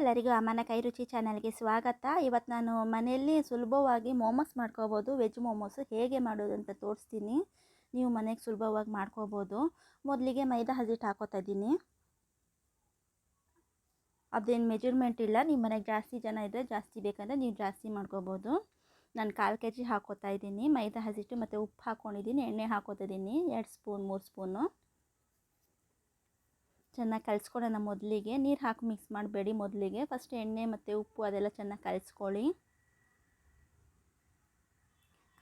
ಎಲ್ಲರಿಗೂ ಅಮ್ಮನ ಕೈ ರುಚಿ ಚಾನಲ್ಗೆ ಸ್ವಾಗತ. ಇವತ್ತು ನಾನು ಮನೆಯಲ್ಲಿ ಸುಲಭವಾಗಿ ಮೋಮೋಸ್ ಮಾಡ್ಕೋಬೋದು, ವೆಜ್ ಮೋಮೋಸ್ ಹೇಗೆ ಮಾಡೋದು ಅಂತ ತೋರಿಸ್ತೀನಿ. ನೀವು ಮನೆಗೆ ಸುಲಭವಾಗಿ ಮಾಡ್ಕೋಬೋದು. ಮೊದಲಿಗೆ ಮೈದಾ ಹಸಿಟ್ಟು ಹಾಕೋತಾ ಇದ್ದೀನಿ. ಅದೇನು ಮೆಜರ್ಮೆಂಟ್ ಇಲ್ಲ ನಿಮ್ಮ ಮನೆಗೆ ಜಾಸ್ತಿ ಜನ ಇದ್ದರೆ ಜಾಸ್ತಿ ಬೇಕಂದರೆ ನೀವು ಜಾಸ್ತಿ ಮಾಡ್ಕೋಬೋದು. ನಾನು ಕಾಲು ಕೆ ಜಿ ಹಾಕೋತಾ ಇದ್ದೀನಿ. ಮೈದಾ ಹಸಿಟ್ಟು ಮತ್ತು ಉಪ್ಪು ಹಾಕ್ಕೊಂಡಿದ್ದೀನಿ ಎಣ್ಣೆ ಹಾಕೋತಿದ್ದೀನಿ ಎರಡು ಸ್ಪೂನ್, ಮೂರು ಸ್ಪೂನು. ಚೆನ್ನಾಗಿ ಕಲಿಸ್ಕೊಡೋಣ ಮೊದಲಿಗೆ. ನೀರು ಹಾಕಿ ಮಿಕ್ಸ್ ಮಾಡಬೇಡಿ ಮೊದಲಿಗೆ. ಫಸ್ಟ್ ಎಣ್ಣೆ ಮತ್ತು ಉಪ್ಪು ಅದೆಲ್ಲ ಚೆನ್ನಾಗಿ ಕಲಿಸ್ಕೊಳ್ಳಿ.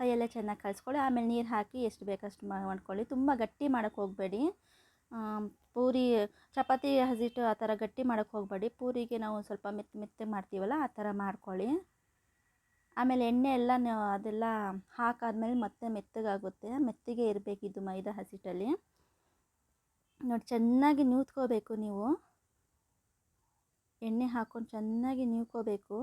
ಕೈಯೆಲ್ಲ ಚೆನ್ನಾಗಿ ಕಲಿಸ್ಕೊಳ್ಳಿ. ಆಮೇಲೆ ನೀರು ಹಾಕಿ ಎಷ್ಟು ಬೇಕಷ್ಟು ಮಾಡ್ಕೊಳ್ಳಿ. ತುಂಬ ಗಟ್ಟಿ ಮಾಡೋಕ್ಕೆ ಹೋಗಬೇಡಿ. ಪೂರಿ, ಚಪಾತಿ ಹಸಿಟ್ಟು ಆ ಥರ ಗಟ್ಟಿ ಮಾಡೋಕ್ಕೆ ಹೋಗಬೇಡಿ. ಪೂರಿಗೆ ನಾವು ಸ್ವಲ್ಪ ಮೆತ್ತ ಮೆತ್ತೆ ಮಾಡ್ತೀವಲ್ಲ, ಆ ಥರ ಮಾಡ್ಕೊಳ್ಳಿ. ಆಮೇಲೆ ಎಣ್ಣೆ ಎಲ್ಲ ಅದೆಲ್ಲ ಹಾಕಾದ್ಮೇಲೆ ಮತ್ತೆ ಮೆತ್ತಗಾಗುತ್ತೆ. ಮೆತ್ತಗೆ ಇರಬೇಕಿದ್ದು ಮೈದಾ ಹಸಿಟ್ಟಲ್ಲಿ. ನೋಡಿ, ಚೆನ್ನಾಗಿ ನೂತ್ಕೋಬೇಕು ನೀವು. ಎಣ್ಣೆ ಹಾಕ್ಕೊಂಡು ಚೆನ್ನಾಗಿ ನೀವ್ಕೋಬೇಕು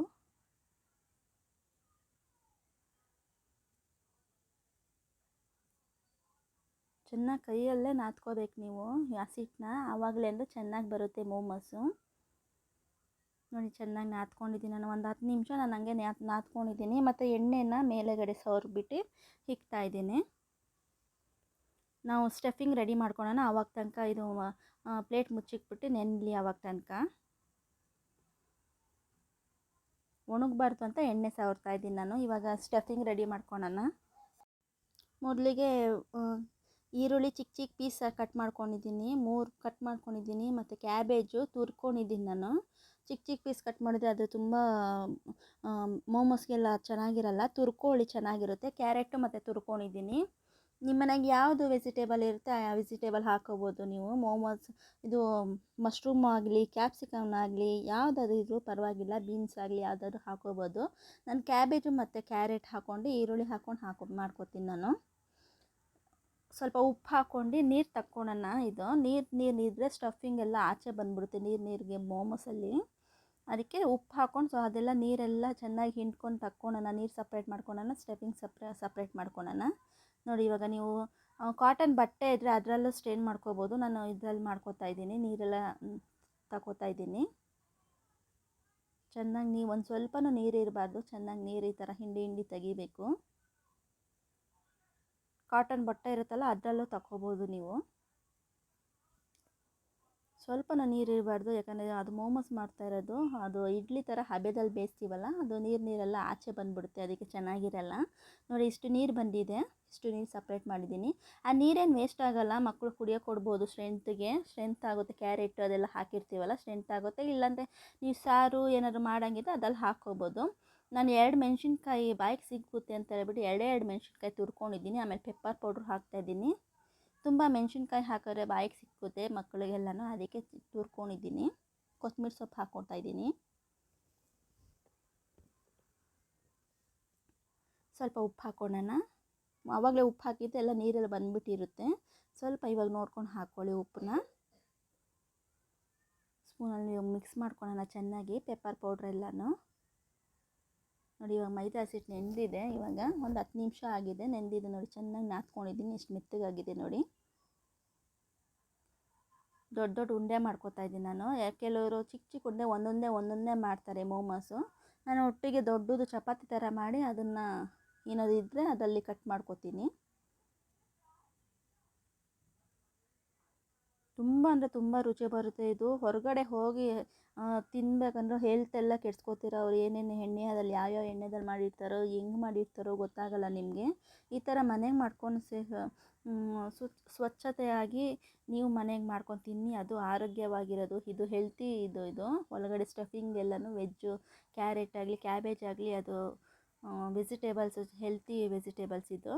ಚೆನ್ನಾಗಿ ಕೈಯಲ್ಲೇ ನಾದ್ಕೋಬೇಕು ನೀವು ಹಸಿಟ್ಟನ್ನ. ಆವಾಗಲೇ ಅಂದರೆ ಚೆನ್ನಾಗಿ ಬರುತ್ತೆ ಮೋಮೋಸು. ನೋಡಿ, ಚೆನ್ನಾಗಿ ನಾದ್ಕೊಂಡಿದ್ದೀನಿ ನಾನು ಒಂದು ಹತ್ತು ನಿಮಿಷ ನಾನು ಹಂಗೆ ನಾದ್ಕೊಂಡಿದ್ದೀನಿ ಮತ್ತು ಎಣ್ಣೆನ ಮೇಲೆಗಡೆ ಸವರ್ಬಿಟ್ಟು ಇಕ್ತಾ ಇದ್ದೀನಿ. ನಾವು ಸ್ಟಫಿಂಗ್ ರೆಡಿ ಮಾಡ್ಕೊಳೋಣ ಆವಾಗ ತನಕ ಇದು ಪ್ಲೇಟ್ ಮುಚ್ಚಿಕ್ಬಿಟ್ಟು ನೆನಲಿ ಆವಾಗ ತನಕ. ಒಣಗಬಾರ್ದು ಅಂತ ಎಣ್ಣೆ ಸವರ್ತಾ ಇದ್ದೀನಿ ನಾನು. ಇವಾಗ ಸ್ಟಫಿಂಗ್ ರೆಡಿ ಮಾಡ್ಕೊಳೋಣ. ಮೊದಲಿಗೆ ಈರುಳ್ಳಿ ಚಿಕ್ಕ ಚಿಕ್ಕ ಪೀಸ್ ಕಟ್ ಮಾಡ್ಕೊಂಡಿದ್ದೀನಿ. ಮೂರು ಕಟ್ ಮಾಡ್ಕೊಂಡಿದ್ದೀನಿ. ಮತ್ತು ಕ್ಯಾಬೇಜು ತುರ್ಕೊಂಡಿದ್ದೀನಿ ನಾನು. ಚಿಕ್ಕ ಚಿಕ್ಕ ಪೀಸ್ ಕಟ್ ಮಾಡಿದ್ರೆ ಅದು ತುಂಬ ಮೋಮೋಸ್ಗೆಲ್ಲ ಚೆನ್ನಾಗಿರಲ್ಲ. ತುರ್ಕೊಳ್ಳಿ ಚೆನ್ನಾಗಿರುತ್ತೆ. ಕ್ಯಾರೆಟು ಮತ್ತು ತುರ್ಕೊಂಡಿದ್ದೀನಿ. ನಿಮ್ಮ ಮನೆಗೆ ಯಾವುದು ವೆಜಿಟೇಬಲ್ ಇರುತ್ತೆ, ಆ ವೆಜಿಟೇಬಲ್ ಹಾಕೋಬೋದು ನೀವು? ಮೋಮೋಸ್ ಇದು ಮಶ್ರೂಮ್ ಆಗಲಿ ಕ್ಯಾಪ್ಸಿಕಮ್ ಆಗಲಿ, ಯಾವುದಾದ್ರು ಇದ್ರೂ ಪರವಾಗಿಲ್ಲ ಬೀನ್ಸ್ ಆಗಲಿ ಯಾವುದಾದ್ರು ಹಾಕೋಬೋದು. ನಾನು ಕ್ಯಾಬೇಜು ಮತ್ತು ಕ್ಯಾರೆಟ್ ಹಾಕ್ಕೊಂಡು ಈರುಳ್ಳಿ ಹಾಕ್ಕೊಂಡು ಹಾಕೋ, ಮಾಡ್ಕೋತೀನಿ ನಾನು. ಸ್ವಲ್ಪ ಉಪ್ಪು ಹಾಕ್ಕೊಂಡು ನೀರು ತಕ್ಕೊಳ್ಳೋಣ ಇದು. ನೀರು ನೀರು ಇದ್ದರೆ ಸ್ಟಫಿಂಗ್ ಎಲ್ಲ ಆಚೆ ಬಂದ್ಬಿಡುತ್ತೆ, ನೀರು, ನೀರಿಗೆ ಮೋಮೋಸಲ್ಲಿ ಅದಕ್ಕೆ ಉಪ್ಪು ಹಾಕ್ಕೊಂಡು ಸೊ ಅದೆಲ್ಲ ನೀರೆಲ್ಲ ಚೆನ್ನಾಗಿ ಹಿಂಡ್ಕೊಂಡು ತಕ್ಕೊಳ್ಳೋಣ ನೀರು ಸಪ್ರೇಟ್ ಮಾಡ್ಕೊಳ್ಳೋಣ ಸ್ಟಫಿಂಗ್ ಸಪ್ರೇ ಸಪ್ರೇಟ್ ಮಾಡ್ಕೊಳ್ಳೋಣ ನೋಡಿ ಇವಾಗ ನೀವು ಕಾಟನ್ ಬಟ್ಟೆ ಇದ್ದರೆ ಅದರಲ್ಲೂ ಸ್ಟೇನ್ ಮಾಡ್ಕೋಬೋದು. ನಾನು ಇದರಲ್ಲಿ ಮಾಡ್ಕೋತಾ ಇದ್ದೀನಿ. ನೀರೆಲ್ಲ ತಗೋತಾ ಇದ್ದೀನಿ. ಚೆನ್ನಾಗಿ ನೀವು ಒಂದು ಸ್ವಲ್ಪನೂ ನೀರು ಇರಬಾರ್ದು. ಚೆನ್ನಾಗಿ ನೀರು ಈ ಥರ ಹಿಂಡಿ ಹಿಂಡಿ ತೆಗಿಬೇಕು. ಕಾಟನ್ ಬಟ್ಟೆ ಇರುತ್ತಲ್ಲ, ಅದರಲ್ಲೂ ತಗೋಬೋದು ನೀವು. ಸ್ವಲ್ಪನೂ ನೀರು ಇರಬಾರ್ದು, ಯಾಕಂದರೆ ಅದು ಮೋಮೋಸ್ ಮಾಡ್ತಾ ಇರೋದು. ಅದು ಇಡ್ಲಿ ಥರ ಹಬೆದಲ್ಲಿ ಬೇಯಿಸ್ತೀವಲ್ಲ, ಅದು ನೀರು ನೀರೆಲ್ಲ ಆಚೆ ಬಂದುಬಿಡುತ್ತೆ, ಅದಕ್ಕೆ ಚೆನ್ನಾಗಿರಲ್ಲ. ನೋಡಿ, ಇಷ್ಟು ನೀರು ಬಂದಿದೆ. ಇಷ್ಟು ನೀರು ಸಪ್ರೇಟ್ ಮಾಡಿದ್ದೀನಿ. ಆ ನೀರೇನು ವೇಸ್ಟ್ ಆಗೋಲ್ಲ ಮಕ್ಕಳು ಕುಡಿಯೋಕೆ ಕೊಡ್ಬೋದು ಸ್ಟ್ರೆಂತ್ಗೆ ಸ್ಟ್ರೆಂತ್ ಆಗುತ್ತೆ ಕ್ಯಾರೆಟ್ ಅದೆಲ್ಲ ಹಾಕಿರ್ತೀವಲ್ಲ ಸ್ಟ್ರೆಂತ್ ಆಗುತ್ತೆ. ಇಲ್ಲಾಂದರೆ ನೀವು ಸಾರು ಏನಾದರೂ ಮಾಡೋಂಗಿದ್ರೆ ಅದಲ್ಲಿ ಹಾಕ್ಕೋಬೋದು. ನಾನು ಎರಡು ಮೆಣಸಿನ್ಕಾಯಿ ಬಾಯಿಗೆ ಸಿಗುತ್ತೆ ಅಂತ ಹೇಳ್ಬಿಟ್ಟು ಎರಡೇ ಎರಡು ಮೆಣಸಿನ್ಕಾಯಿ ತುರ್ಕೊಂಡಿದ್ದೀನಿ, ಆಮೇಲೆ ಪೆಪ್ಪರ್ ಪೌಡ್ರ್ ಹಾಕ್ತಾಯಿದ್ದೀನಿ ತುಂಬ ಮೆಣಸಿನ್ಕಾಯಿ ಹಾಕಿದ್ರೆ ಬಾಯಿಗೆ ಸಿಕ್ಕುತ್ತೆ ಮಕ್ಕಳಿಗೆಲ್ಲನೂ, ಅದಕ್ಕೆ ತುರ್ಕೊಂಡಿದ್ದೀನಿ. ಕೊತ್ತಂಬರಿ ಸೊಪ್ಪು ಹಾಕ್ಕೊಳ್ತಾ ಇದ್ದೀನಿ. ಸ್ವಲ್ಪ ಉಪ್ಪು ಹಾಕ್ಕೊಳ್ಳೋಣ ಆವಾಗಲೇ ಉಪ್ಪು ಹಾಕಿದ್ದೆ ಎಲ್ಲ ನೀರೆಲ್ಲ ಬಂದುಬಿಟ್ಟಿರುತ್ತೆ. ಸ್ವಲ್ಪ ಇವಾಗ ನೋಡ್ಕೊಂಡು ಹಾಕ್ಕೊಳ್ಳಿ ಉಪ್ಪನ್ನ. ಸ್ಪೂನಲ್ಲಿ ಮಿಕ್ಸ್ ಮಾಡ್ಕೊಳ್ಳೋಣ ಚೆನ್ನಾಗಿ, ಪೆಪ್ಪರ್ ಪೌಡ್ರ್ ಎಲ್ಲನೂ. ನೋಡಿ, ಇವಾಗ ಮೈದಾ ಹಸಿಟ್ಟು ನೆಂದಿದೆ ಇವಾಗ. ಒಂದು ಹತ್ತು ನಿಮಿಷ ಆಗಿದೆ, ನೆಂದಿದೆ ನೋಡಿ. ಚೆನ್ನಾಗಿ ನಾದ್ಕೊಂಡಿದ್ದೀನಿ, ಎಷ್ಟು ಮೆತ್ತಗಾಗಿದೆ ನೋಡಿ. ದೊಡ್ಡ ದೊಡ್ಡ ಉಂಡೆ ಮಾಡ್ಕೊತಾ ಇದ್ದೀನಿ ನಾನು. ಕೆಲವರು ಚಿಕ್ಕ ಚಿಕ್ಕ ಉಂಡೆ ಒಂದೊಂದೇ ಒಂದೊಂದೇ ಮಾಡ್ತಾರೆ ಮೋಮೋಸು. ನಾನು ಒಟ್ಟಿಗೆ ದೊಡ್ಡದು ಚಪಾತಿ ಥರ ಮಾಡಿ ಅದನ್ನು ಏನಾದ್ರು ಇದ್ದರೆ ಅದರಲ್ಲಿ ಕಟ್ ಮಾಡ್ಕೊತೀನಿ. ತುಂಬ ಅಂದರೆ ತುಂಬ ರುಚಿ ಬರುತ್ತೆ ಇದು. ಹೊರಗಡೆ ಹೋಗಿ ತಿನ್ಬೇಕಂದ್ರೆ ಹೆಲ್ತ್ ಎಲ್ಲ ಕೆಡ್ಸ್ಕೊತೀರ ಅವ್ರು ಏನೇನು ಎಣ್ಣೆ ಅದ್ರಲ್ಲಿ ಯಾವ್ಯಾವ ಎಣ್ಣೆದಲ್ಲಿ ಮಾಡಿರ್ತಾರೋ, ಹೆಂಗೆ ಮಾಡಿರ್ತಾರೋ ಗೊತ್ತಾಗಲ್ಲ ನಿಮಗೆ. ಈ ಥರ ಮನೆಗೆ ಮಾಡ್ಕೊಂಡು ಸೇ ಸ್ವಚ್ಛತೆಯಾಗಿ ನೀವು ಮನೆಗೆ ಮಾಡ್ಕೊಂಡು ತಿನ್ನಿ, ಅದು ಆರೋಗ್ಯವಾಗಿರೋದು. ಇದು ಹೆಲ್ತಿ ಇದು ಇದು. ಒಳಗಡೆ ಸ್ಟಫಿಂಗ್ ಎಲ್ಲನೂ ವೆಜ್ಜು ಕ್ಯಾರೆಟ್ ಆಗಲಿ ಕ್ಯಾಬೇಜ್ ಆಗಲಿ, ಅದು ವೆಜಿಟೇಬಲ್ಸ್ ಹೆಲ್ತಿ ವೆಜಿಟೇಬಲ್ಸ್ ಇದು.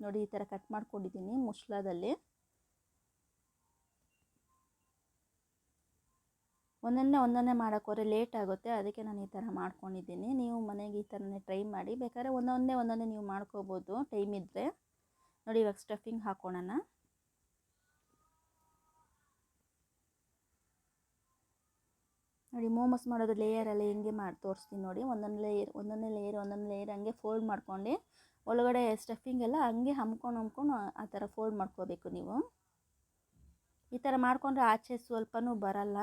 ನೋಡಿ, ಈ ಥರ ಕಟ್ ಮಾಡ್ಕೊಂಡಿದ್ದೀನಿ ಮುಸ್ಲಾದಲ್ಲಿ ಒಂದೊಂದೇ ಒಂದೊಂದೇ ಮಾಡೋಕ್ಕೋದ್ರೆ ಲೇಟ್ ಆಗುತ್ತೆ. ಅದಕ್ಕೆ ನಾನು ಈ ಥರ ಮಾಡ್ಕೊಂಡಿದ್ದೀನಿ. ನೀವು ಮನೆಗೆ ಈ ಥರನೇ ಟ್ರೈ ಮಾಡಿ. ಬೇಕಾದ್ರೆ ಒಂದೊಂದೇ ಒಂದೊಂದೇ ನೀವು ಮಾಡ್ಕೋಬೋದು. ಟೈಮ್ ಇದ್ದರೆ ನೋಡಿ ಇವಾಗ ಸ್ಟಫಿಂಗ್ ಹಾಕ್ಕೊಳ್ಳೋಣ ನೋಡಿ ಮೋಮೋಸ್ ಮಾಡೋದು ಲೇಯರೆಲ್ಲ ಹೆಂಗೆ ಮಾಡಿ, ತೋರಿಸ್ತೀನಿ ನೋಡಿ. ಒಂದೊಂದು ಲೇಯರ್ ಒಂದೊಂದೇ ಲೇಯರ್ ಒಂದೊಂದು ಲೇಯರ್ ಹಂಗೆ ಫೋಲ್ಡ್ ಮಾಡ್ಕೊಂಡು ಒಳಗಡೆ ಸ್ಟಫಿಂಗ್ ಎಲ್ಲ ಹಂಗೆ ಹಮ್ಕೊಂಡು ಹಮ್ಕೊಂಡು ಆ ಥರ ಫೋಲ್ಡ್ ಮಾಡ್ಕೋಬೇಕು ನೀವು. ಈ ಥರ ಮಾಡಿಕೊಂಡ್ರೆ ಆಚೆ ಸ್ವಲ್ಪನೂ ಬರಲ್ಲ.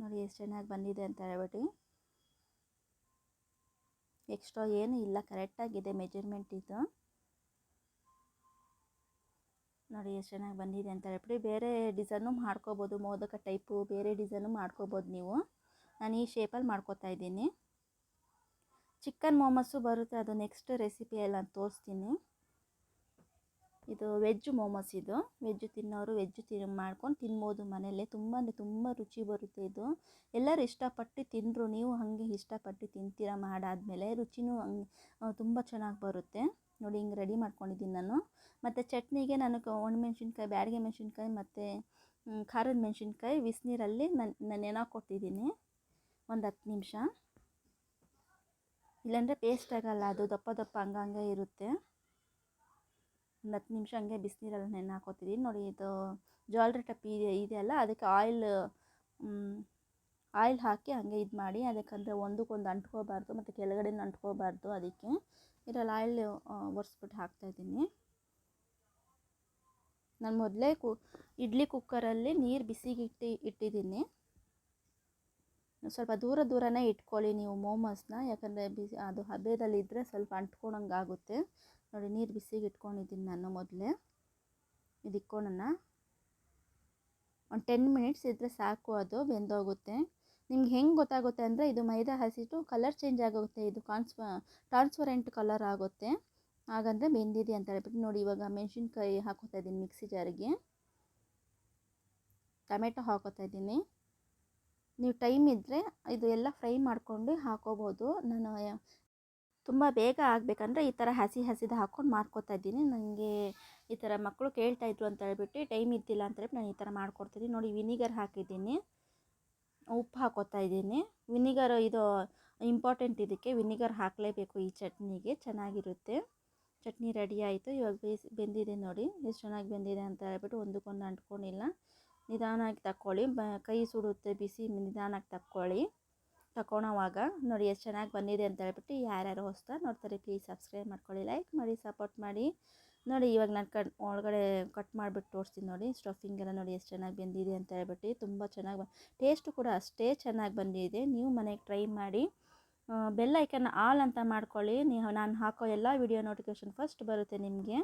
ನೋಡಿ ಎಷ್ಟು ಚೆನ್ನಾಗಿ ಬಂದಿದೆ ಅಂತ ಹೇಳ್ಬಿಟ್ಟು. ಎಕ್ಸ್ಟ್ರಾ ಏನು ಇಲ್ಲ ಕರೆಕ್ಟಾಗಿದೆ ಮೆಜರ್ಮೆಂಟ್ ಇದು. ನೋಡಿ ಎಷ್ಟು ಚೆನ್ನಾಗಿ ಬಂದಿದೆ ಅಂತ ಹೇಳ್ಬಿಟ್ಟು ಬೇರೆ ಡಿಸೈನು ಮಾಡ್ಕೋಬೋದು, ಮೋದಕ ಟೈಪು ಬೇರೆ ಡಿಸೈನು ಮಾಡ್ಕೋಬೋದು ನೀವು. ನಾನು ಈ ಶೇಪಲ್ಲಿ ಮಾಡ್ಕೋತಾ ಇದ್ದೀನಿ. ಚಿಕನ್ ಮೋಮೋಸು ಬರುತ್ತೆ, ಅದು ನೆಕ್ಸ್ಟ್ ರೆಸಿಪಿಯಲ್ಲಿ ನಾನು ತೋರಿಸ್ತೀನಿ. ಇದು ವೆಜ್ ಮೋಮೋಸ್ ಇದು. ವೆಜ್ ತಿನ್ನೋರು ವೆಜ್ ತಿನ್, ಮಾಡ್ಕೊಂಡು ತಿನ್ಬೋದು ಮನೆಯಲ್ಲೇ. ತುಂಬ ತುಂಬ ರುಚಿ ಬರುತ್ತೆ ಇದು. ಎಲ್ಲರೂ ಇಷ್ಟಪಟ್ಟು ತಿಂದರು, ನೀವು ಹಾಗೆ ಇಷ್ಟಪಟ್ಟು ತಿಂತೀರ ಮಾಡಾದಮೇಲೆ ರುಚಿನೂ ಹಂಗೆ ತುಂಬ ಚೆನ್ನಾಗಿ ಬರುತ್ತೆ. ನೋಡಿ, ಹಿಂಗೆ ರೆಡಿ ಮಾಡ್ಕೊಂಡಿದ್ದೀನಿ ನಾನು. ಮತ್ತು ಚಟ್ನಿಗೆ ನಾನು ಒಣಮೆಣ್ಸಿನ್ಕಾಯಿ ಬ್ಯಾಡಿಗೆ ಮೆಣಸಿನ್ಕಾಯಿ ಮತ್ತು ಖಾರದ ಮೆಣಸಿನ್ಕಾಯಿ, ಬಿಸಿನೀರಲ್ಲಿ ನಾನು ನಾನು ಕೊಟ್ಟಿದ್ದೀನಿ. ಒಂದು ಹತ್ತು ನಿಮಿಷ. ಇಲ್ಲಾಂದರೆ ಪೇಸ್ಟ್ ಆಗಲ್ಲ, ಅದು ದಪ್ಪ ದಪ್ಪ ಹಂಗಂಗೆ ಇರುತ್ತೆ. ಒಂದು ಹತ್ತು ನಿಮಿಷ ಹಂಗೆ ಬಿಸಿನೀರಲ್ಲಿ ನೆನೆ ಹಾಕೋತಿದ್ದೀನಿ ನೋಡಿ ಇದು ಜ್ವಾಲ್ರಿ ಟಪ್ಪಿ ಇದೆ ಇದೆಯಲ್ಲ ಅದಕ್ಕೆ ಆಯಿಲ್ ಆಯಿಲ್ ಹಾಕಿ ಹಾಗೆ ಇದು ಮಾಡಿ, ಅದಕ್ಕಂದರೆ ಒಂದಕ್ಕೊಂದು ಅಂಟ್ಕೋಬಾರ್ದು ಮತ್ತು ಕೆಳಗಡೆ ಅಂಟ್ಕೋಬಾರ್ದು ಅದಕ್ಕೆ. ಇದರಲ್ಲಿ ಆಯಿಲ್ ಒರೆಸ್ಬಿಟ್ಟು ಹಾಕ್ತಾಯಿದ್ದೀನಿ ನಾನು ಮೊದಲೇ ಕು, ಇಡ್ಲಿ ಕುಕ್ಕರಲ್ಲಿ ನೀರು ಬಿಸಿಗೆ ಇಟ್ಟು, ಇಟ್ಟಿದ್ದೀನಿ. ಸ್ವಲ್ಪ ದೂರ ದೂರನೇ ಇಟ್ಕೊಳ್ಳಿ ನೀವು ಮೋಮೋಸ್ನ, ಯಾಕಂದರೆ ಬಿಸಿ, ಅದು ಹಬೆದಲ್ಲಿದ್ದರೆ ಸ್ವಲ್ಪ ಅಂಟ್ಕೊಳಂಗೆ ಆಗುತ್ತೆ ನೋಡಿ, ನೀರು ಬಿಸಿಗೆ ಇಟ್ಕೊಂಡಿದ್ದೀನಿ ನಾನು ಮೊದಲೇ. ಇದು ಇಟ್ಕೊಳ್ಳೋಣ. ಒಂದು ಟೆನ್ ಮಿನಿಟ್ಸ್ ಇದ್ದರೆ ಸಾಕು ಅದು, ಬೆಂದೋಗುತ್ತೆ. ನಿಮ್ಗೆ ಹೆಂಗೆ ಗೊತ್ತಾಗುತ್ತೆ ಅಂದರೆ, ಇದು ಮೈದಾ ಹಸಿಟ್ಟು ಕಲರ್ ಚೇಂಜ್ ಆಗುತ್ತೆ ಇದು ಕಾನ್ಸ್ಪ ಟ್ರಾನ್ಸ್ಪರೆಂಟ್ ಕಲರ್ ಆಗುತ್ತೆ. ಹಾಗಂದರೆ ಬೆಂದಿದೆ ಅಂತ ಹೇಳ್ಬಿಟ್ಟು ನೋಡಿ, ಇವಾಗ ಮೆಣಸಿನ್ಕಾಯಿ ಹಾಕೋತಾ ಇದ್ದೀನಿ ಮಿಕ್ಸಿ ಜಾರಿಗೆ ಟೊಮೆಟೊ ಹಾಕೋತಾ ಇದ್ದೀನಿ. ನೀವು ಟೈಮ್ ಇದ್ದರೆ ಇದು ಎಲ್ಲ ಫ್ರೈ ಮಾಡ್ಕೊಂಡು ಹಾಕೋಬೋದು. ನಾನು ತುಂಬ ಬೇಗ ಆಗಬೇಕಂದ್ರೆ ಈ ಥರ ಹಸಿ ಹಸಿದು ಹಾಕ್ಕೊಂಡು ಮಾಡ್ಕೊತಾ ಇದ್ದೀನಿ. ನನಗೆ ಈ ಥರ ಮಕ್ಕಳು ಕೇಳ್ತಾ ಇದ್ರು ಅಂತ ಹೇಳ್ಬಿಟ್ಟು ಟೈಮ್ ಇದ್ದಿಲ್ಲ ಅಂತ ಹೇಳ್ಬಿಟ್ಟು ನಾನು ಈ ಥರ ಮಾಡ್ಕೊಡ್ತೀನಿ ನೋಡಿ, ವಿನಿಗರ್ ಹಾಕಿದ್ದೀನಿ. ಉಪ್ಪು ಹಾಕೋತಾ ಇದ್ದೀನಿ. ವಿನಿಗರ್ ಇದು ಇಂಪಾರ್ಟೆಂಟ್ ಇದಕ್ಕೆ ವಿನಿಗರ್ ಹಾಕಲೇಬೇಕು ಈ ಚಟ್ನಿಗೆ. ಚೆನ್ನಾಗಿರುತ್ತೆ. ಚಟ್ನಿ ರೆಡಿ ಆಯಿತು. ಇವಾಗ ಬೇಯಿಸಿ ಬೆಂದಿದೆ ನೋಡಿ. ಎಷ್ಟು ಚೆನ್ನಾಗಿ ಬೆಂದಿದೆ ಅಂತ ಹೇಳ್ಬಿಟ್ಟು ಒಂದಕ್ಕೊಂದು ಅಂಟ್ಕೊಂಡಿಲ್ಲ. ನಿಧಾನಾಗಿ ತಕ್ಕೊಳ್ಳಿ. ಬ, ಕೈ ಸುಡುತ್ತೆ ಬಿಸಿ ನಿಧಾನಕ್ಕೆ ತಕ್ಕೊಳ್ಳಿ. ತಗೊಳೋವಾಗ ನೋಡಿ ಎಷ್ಟು ಚೆನ್ನಾಗಿ ಬಂದಿದೆ ಅಂತ ಹೇಳ್ಬಿಟ್ಟು ಯಾರ್ಯಾರು ಹೊಸ್ತಾ ನೋಡ್ತಾರೆ ಪ್ಲೀಸ್ ಸಬ್ಸ್ಕ್ರೈಬ್ ಮಾಡ್ಕೊಳ್ಳಿ ಲೈಕ್ ಮಾಡಿ ಸಪೋರ್ಟ್ ಮಾಡಿ. ನೋಡಿ ಇವಾಗ ನಾನು ಕಟ್ ಒಳಗಡೆ ಕಟ್ ಮಾಡಿಬಿಟ್ಟು ತೋರಿಸ್ತೀನಿ ನೋಡಿ ಸ್ಟಫಿಂಗ್ ಎಲ್ಲ ನೋಡಿ ಎಷ್ಟು ಚೆನ್ನಾಗಿ ಬಂದಿದೆ ಅಂತ ಹೇಳ್ಬಿಟ್ಟು ತುಂಬ ಚೆನ್ನಾಗಿ ಟೇಸ್ಟು ಕೂಡ ಅಷ್ಟೇ ಚೆನ್ನಾಗಿ ಬಂದಿದೆ. ನೀವು ಮನೆಗೆ ಟ್ರೈ ಮಾಡಿ ಬೆಲ್ ಐಕನ್ ಆಲ್ ಅಂತ ಮಾಡ್ಕೊಳ್ಳಿ. ನೀವು ನಾನು ಹಾಕೋ ಎಲ್ಲ ವಿಡಿಯೋ ನೋಟಿಫಿಕೇಷನ್ ಫಸ್ಟ್ ಬರುತ್ತೆ ನಿಮಗೆ.